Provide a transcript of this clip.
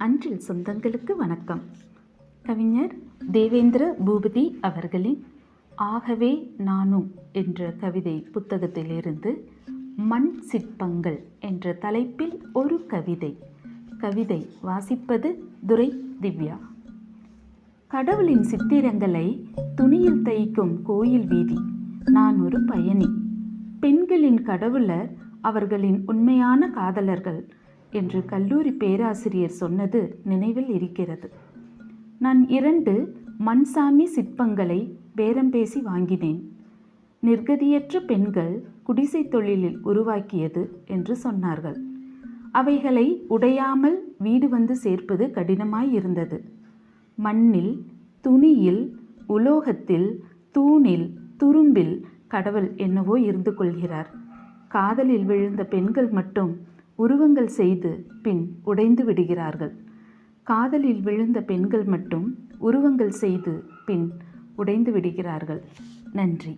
அன்றில் சொந்தங்களுக்கு வணக்கம். கவிஞர் தேவேந்திர பூபதி அவர்களின் ஆகவே நானும் என்ற கவிதை புத்தகத்திலிருந்து மண் சிற்பங்கள் என்ற தலைப்பில் ஒரு கவிதை. கவிதை வாசிப்பது துரை திவ்யா கடவுளின் சித்திரங்களை துணியில் தைக்கும் கோயில் வீதி. நான் ஒரு பயணி. பெண்களின் கடவுளர் அவர்களின் உண்மையான காதலர்கள். என்று கல்லூரி பேராசிரியர் சொன்னது நினைவில் இருக்கிறது. நான் இரண்டு மண்சாமி சிற்பங்களை பேரம் பேசி வாங்கினேன். நிர்கதியற்ற பெண்கள் குடிசை தொழிலில் உருவாக்கியது என்று சொன்னார்கள். அவைகளை உடையாமல் வீடு வந்து சேர்ப்பது கடினமாயிருந்தது மண்ணில் துணியில் உலோகத்தில் தூணில் துரும்பில் கடவுள் என்னவோ இருந்து கொள்கிறார். காதலில் விழுந்த பெண்கள் மட்டும் உருவங்கள் செய்து பின் உடைந்து விடுகிறார்கள். காதலில் விழுந்த பெண்கள் மட்டும் உருவங்கள் செய்து பின் உடைந்து விடுகிறார்கள். நன்றி.